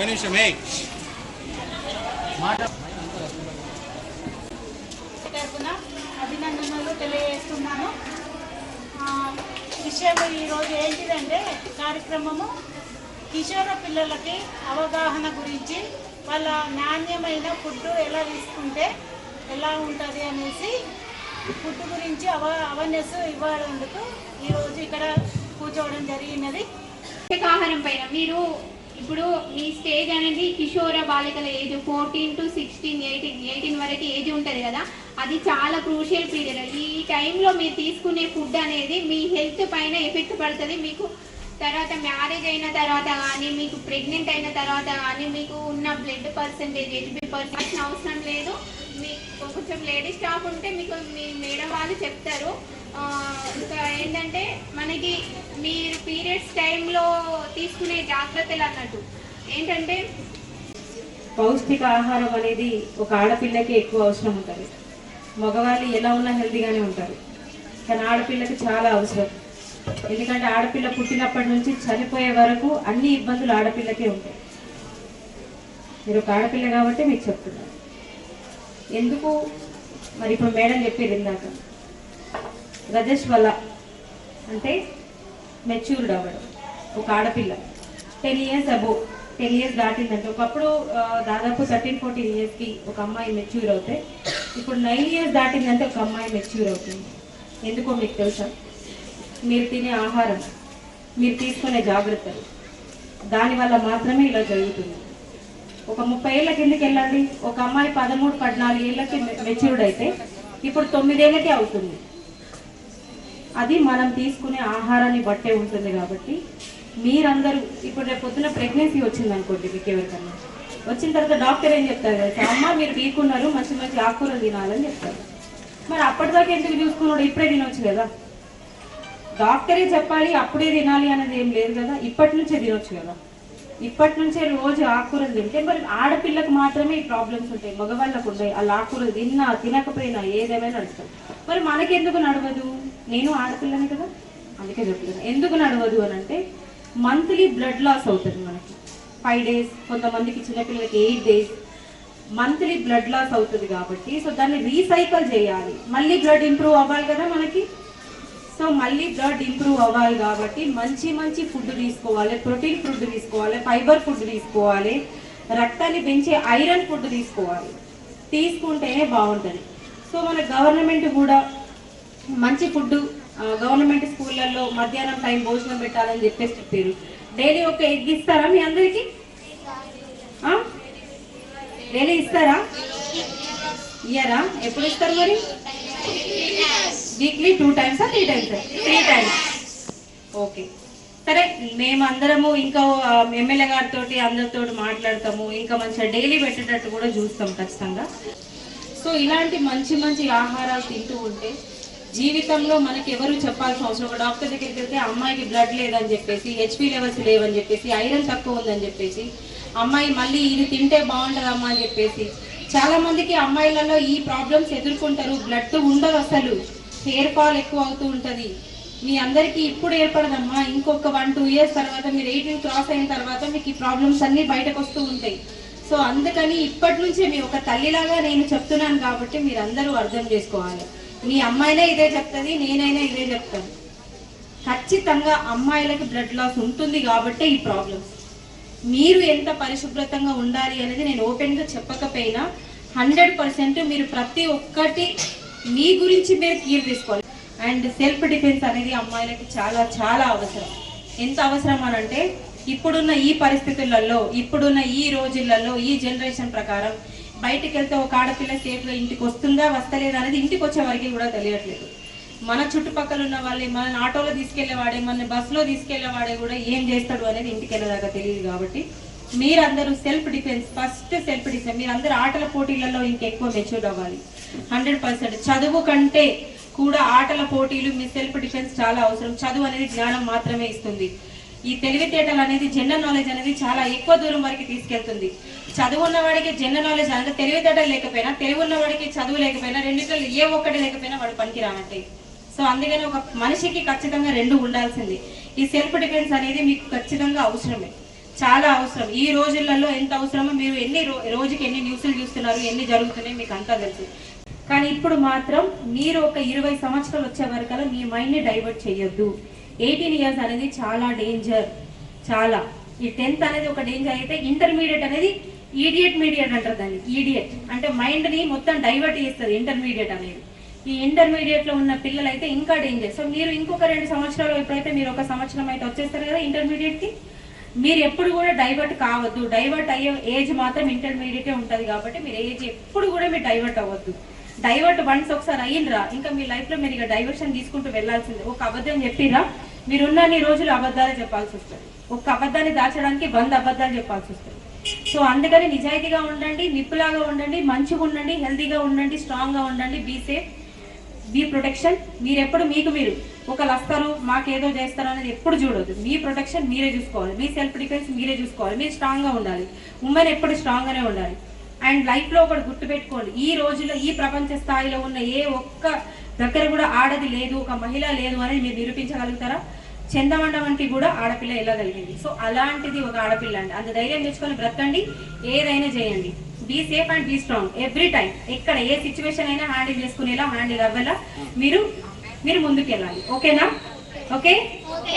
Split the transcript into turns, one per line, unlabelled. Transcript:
నిమిషమే మాట.
తరఫున అభినందనలు తెలియజేస్తున్నాను. ఆ, విషయం ఈరోజు ఏంటిదంటే కార్యక్రమము కిషోర పిల్లలకి అవగాహన గురించి వాళ్ళ నాణ్యమైన ఫుడ్ ఎలా తీసుకుంటే ఎలా ఉంటుంది అనేసి ఫుడ్ గురించి అవ అవేర్నెస్ ఇవ్వడానికి ఈరోజు ఇక్కడ కూర్చోవడం జరిగినది.
పోషకాహారం పైన మీరు ఇప్పుడు మీ స్టేజ్ అనేది కిషోర బాలికల age fourteen to sixteen eighteen eighteen వరకు ఏజ్ ఉంటుంది కదా? అది చాలా క్రూషియల్ పీరియడ్. ఈ టైంలో మీరు తీసుకునే ఫుడ్ అనేది మీ హెల్త్ పైన ఎఫెక్ట్ పడుతుంది. మీకు తర్వాత మ్యారేజ్ అయిన తర్వాత కానీ మీకు ప్రెగ్నెంట్ అయిన తర్వాత కానీ మీకు ఉన్న బ్లడ్ పర్సంటేజ్ హెచ్బి పర్సెంటేజ్ అవసరం లేదు. మీకు కొంచెం లేడీ స్టాఫ్ ఉంటే మీకు మీ మేడం వాళ్ళు చెప్తారు. ఆ, ఏంటంటే మనకి మీరు పీరియడ్స్ టైంలో తీసుకునే జాగ్రత్తలు అన్నట్టు. ఏంటంటే
పౌష్టిక ఆహారం అనేది ఒక ఆడపిల్లకి ఎక్కువ అవసరం ఉంటుంది. మగవాళ్ళు ఎలా ఉన్నా హెల్తీగానే ఉంటారు. కానీ ఆడపిల్లకి చాలా అవసరం. ఎందుకంటే ఆడపిల్ల పుట్టినప్పటి నుంచి చనిపోయే వరకు అన్ని ఇబ్బందులు ఆడపిల్లకే ఉంటాయి. మీరు ఒక ఆడపిల్ల కాబట్టి మీకు చెప్తున్నారు ఎందుకు? మరి ఇప్పుడు మేడం చెప్పేది ఇందాక. వల్ల అంటే మెచ్యూర్డ్ అవ్వడం ఒక ఆడపిల్ల. Ten years above ten years దాటిందంటే ఒకప్పుడు దాదాపు థర్టీన్ ఫోర్టీన్ ఇయర్స్కి ఒక అమ్మాయి మెచ్యూర్ అవుతే ఇప్పుడు నైన్ ఇయర్స్ దాటిందంటే ఒక అమ్మాయి మెచ్యూర్ అవుతుంది. ఎందుకో మీకు తెలుసా? మీరు తినే ఆహారం మీరు తీసుకునే జాగ్రత్తలు దానివల్ల మాత్రమే ఇలా జరుగుతుంది. ఒక ముప్పై ఏళ్ళ కిందకి వెళ్ళండి. ఒక అమ్మాయి పదమూడు పద్నాలుగు ఏళ్ళకి మెచ్యూర్డ్ అయితే ఇప్పుడు తొమ్మిదేళ్ళకి అవుతుంది. అది మనం తీసుకునే ఆహారాన్ని బట్టే ఉంటుంది కాబట్టి మీరందరూ ఇప్పుడు రేపు పొద్దున ప్రెగ్నెన్సీ వచ్చింది అనుకోండి మీకు ఎవరికన్నా. వచ్చిన తర్వాత డాక్టర్ ఏం చెప్తారు కదా అమ్మ మీరు వీకున్నారు మంచి మంచి ఆకుకూరలు తినాలని చెప్తారు. మరి అప్పటిదాకా ఎందుకు చూసుకున్నాడు? ఇప్పుడే తినొచ్చు కదా. డాక్టరే చెప్పాలి అప్పుడే తినాలి అనేది ఏం లేదు కదా. ఇప్పటి నుంచే తినొచ్చు కదా. ఇప్పటి నుంచే రోజు ఆకుకూరలు తింటే మరి ఆడపిల్లకు మాత్రమే ఈ ప్రాబ్లమ్స్ ఉంటాయి మగవాళ్ళకు ఉంటాయి. అలా ఆకుకూరలు తిన్నా తినకపోయినా ఏదేమైనా నడుస్తుంది మరి మనకెందుకు నడవదు? నేను ఆడపిల్లనే కదా. అందుకే చెప్తున్నాను ఎందుకు నడవదు అని అంటే మంత్లీ బ్లడ్ లాస్ అవుతుంది మనకి. ఫైవ్ డేస్ కొంతమందికి చిన్నపిల్లలకి eight days monthly blood loss అవుతుంది కాబట్టి సో దాన్ని రీసైకిల్ చేయాలి. మళ్ళీ బ్లడ్ ఇంప్రూవ్ అవ్వాలి కదా మనకి. సో మళ్ళీ బ్లడ్ ఇంప్రూవ్ అవ్వాలి కాబట్టి మంచి మంచి ఫుడ్ తీసుకోవాలి. ప్రోటీన్ ఫుడ్ తీసుకోవాలి. ఫైబర్ ఫుడ్ తీసుకోవాలి. రక్తాన్ని పెంచే ఐరన్ ఫుడ్ తీసుకోవాలి. తీసుకుంటేనే బాగుంటుంది. సో మన గవర్నమెంట్ కూడా మంచి ఫుడ్ గవర్నమెంట్ స్కూళ్ళల్లో మధ్యాహ్నం టైం భోజనం పెట్టాలని చెప్పేసి చెప్పారు. డైలీ ఒక ఎగ్ ఇస్తారా మీ అందరికి? డైలీ ఇస్తారా? ఇయరా ఎప్పుడు ఇస్తారు మరి? Weekly two times three times three times okay సరే మేము అందరము ఇంకా ఎమ్మెల్యే గారితో అందరితో మాట్లాడతాము. ఇంకా మంచిగా డైలీ పెట్టేటట్టు కూడా చూస్తాం ఖచ్చితంగా. సో ఇలాంటి మంచి మంచి ఆహారాలు తింటూ ఉంటే జీవితంలో మనకి ఎవరు చెప్పాల్సిన అవసరం ఒక డాక్టర్ దగ్గరికి వెళ్తే అమ్మాయికి బ్లడ్ లేదని చెప్పేసి హెచ్పి లెవెల్స్ లేవని చెప్పేసి ఐరన్ తక్కువ ఉందని చెప్పేసి అమ్మాయి మళ్ళీ ఇది తింటే బాగుంటుందమ్మా అని చెప్పేసి చాలా మందికి అమ్మాయిలలో ఈ ప్రాబ్లమ్స్ ఎదుర్కొంటారు. బ్లడ్ ఉండదు అసలు. హెయిర్ ఫాల్ ఎక్కువ అవుతూ ఉంటుంది. మీ అందరికీ ఇప్పుడు ఏర్పడదమ్మా. ఇంకొక వన్ టూ ఇయర్స్ తర్వాత మీరు ఎయిటీన్ క్రాస్ అయిన తర్వాత మీకు ఈ ప్రాబ్లమ్స్ అన్ని బయటకు వస్తూ ఉంటాయి. సో అందుకని ఇప్పటి నుంచే మీ ఒక తల్లిలాగా నేను చెప్తున్నాను కాబట్టి మీరు అందరూ అర్థం చేసుకోవాలి. నీ అమ్మాయినే ఇదే చెప్తుంది నేనైనా ఇదే చెప్తాను ఖచ్చితంగా అమ్మాయిలకి బ్లడ్ లాస్ ఉంటుంది కాబట్టే ఈ ప్రాబ్లమ్స్ మీరు ఎంత పరిశుభ్రతంగా ఉండాలి అనేది నేను ఓపెన్గా చెప్పకపోయినా హండ్రెడ్ పర్సెంట్ మీరు ప్రతి ఒక్కటి మీ గురించి మీరు కేర్ తీసుకోవాలి. అండ్ సెల్ఫ్ డిఫెన్స్ అనేది అమ్మాయిలకి చాలా చాలా అవసరం. ఎంత అవసరం అని అంటే ఇప్పుడున్న ఈ పరిస్థితులలో ఇప్పుడున్న ఈ రోజులలో ఈ జనరేషన్ ప్రకారం బయటికి వెళ్తే ఒక ఆడపిల్ల సేఫ్గా ఇంటికి వస్తుందా వస్తలేదా అనేది ఇంటికి వచ్చే వరకు కూడా తెలియట్లేదు. మన చుట్టుపక్కల ఉన్న వాళ్ళే మన ఆటోలో తీసుకెళ్ళేవాడే మన బస్సులో తీసుకెళ్ళేవాడే కూడా ఏం చేస్తాడు అనేది ఇంటికి వెళ్ళేదాకా తెలియదు కాబట్టి మీరందరూ self defence first self defence మీరందరూ ఆటల పోటీలలో ఇంకెక్కువ మెచ్యూర్ అవ్వాలి. హండ్రెడ్ పర్సెంట్ చదువు కంటే కూడా ఆటల పోటీలు మీ సెల్ఫ్ డిఫెన్స్ చాలా అవసరం. చదువు అనేది జ్ఞానం మాత్రమే ఇస్తుంది. ఈ తెలివితేటలు అనేది జనరల్ నాలెడ్జ్ అనేది చాలా ఎక్కువ దూరం వరకు తీసుకెళ్తుంది. చదువు ఉన్నవాడికి జనరల్ నాలెడ్జ్ అంటే తెలివితేటలు లేకపోయినా తెలివి ఉన్నవాడికి చదువు లేకపోయినా రెండిట్లో ఏ ఒక్కటి లేకపోయినా వాడు పనికి సో అందుకని ఒక మనిషికి ఖచ్చితంగా రెండు ఉండాల్సింది. ఈ సెల్ఫ్ డిఫెన్స్ అనేది మీకు ఖచ్చితంగా అవసరమే. చాలా అవసరం. ఈ రోజులలో ఎంత అవసరమో మీరు ఎన్ని రోజుకి ఎన్ని న్యూస్లు చూస్తున్నారు ఎన్ని జరుగుతున్నాయి మీకు అంతా తెలుసు. కానీ ఇప్పుడు మాత్రం మీరు ఒక ఇరవై సంవత్సరాలు వచ్చే వరకు మీ మైండ్ని డైవర్ట్ చేయొద్దు. ఎయిటీన్ ఇయర్స్ అనేది చాలా డేంజర్ చాలా. ఈ టెన్త్ అనేది ఒక డేంజర్ అయితే ఇంటర్మీడియట్ అనేది ఈడియట్ మీడియట్ అంటారు దాన్ని. ఈడియట్ అంటే మైండ్ని మొత్తం డైవర్ట్ చేస్తుంది ఇంటర్మీడియట్ అనేది. ఈ ఇంటర్మీడియట్లో ఉన్న పిల్లలు అయితే ఇంకా డేంజర్ సో మీరు ఇంకొక రెండు సంవత్సరాలు ఎప్పుడైతే మీరు ఒక సంవత్సరం అయితే వచ్చేస్తారు కదా ఇంటర్మీడియట్కి మీరు ఎప్పుడు కూడా డైవర్ట్ కావద్దు. డైవర్ట్ అయ్యే ఏజ్ మాత్రం ఇంటర్మీడియటే ఉంటుంది కాబట్టి మీరు ఏజ్ ఎప్పుడు కూడా మీరు డైవర్ట్ అవ్వద్దు. డైవర్ట్ వన్స్ ఒకసారి అయ్యిండ్రా. ఇంకా మీ లైఫ్లో మీరు ఇక డైవర్షన్ తీసుకుంటూ వెళ్ళాల్సిందే ఒక అబద్ధం చెప్పిరా మీరున్నన్ని రోజులు అబద్ధాలే చెప్పాల్సి వస్తుంది. ఒక్క అబద్ధాన్ని దాచడానికి వంద అబద్ధాలు చెప్పాల్సి వస్తుంది. సో అందుకని నిజాయితీగా ఉండండి నిప్పులాగా ఉండండి మంచిగా ఉండండి హెల్తీగా ఉండండి స్ట్రాంగ్గా ఉండండి బీ సేఫ్ బీ ప్రొటెక్షన్. మీరు ఎప్పుడు మీకు మీరు ఒకళ్ళు వస్తారు మాకేదో చేస్తారు అనేది ఎప్పుడు చూడొద్దు. మీ ప్రొటెక్షన్ మీరే చూసుకోవాలి. మీ సెల్ఫ్ డిఫెన్స్ మీరే చూసుకోవాలి. మీరు స్ట్రాంగ్గా ఉండాలి. ఉమెన్ ఎప్పుడు స్ట్రాంగ్గానే ఉండాలి. అండ్ లైఫ్లో ఒకటి గుర్తుపెట్టుకోండి. ఈ రోజుల్లో ఈ ప్రపంచ స్థాయిలో ఉన్న ఏ ఒక్క దగ్గర కూడా ఆడది లేదు ఒక మహిళ లేదు అనేది మీరు నిరూపించగలుగుతారా? చందమండవంకి కూడా ఆడపిల్ల వెళ్ళగలిగింది సో అలాంటిది ఒక ఆడపిల్ల అండి. అంత ధైర్యం తెచ్చుకొని బ్రతకండి. ఏదైనా చేయండి. Be safe and be strong every time ఎక్కడ ఏ సిచ్యువేషన్ అయినా హ్యాండిల్ చేసుకునేలా హ్యాండిల్ అవ్వేలా మీరు మీరు ముందుకు వెళ్ళాలి ఓకేనా ఓకే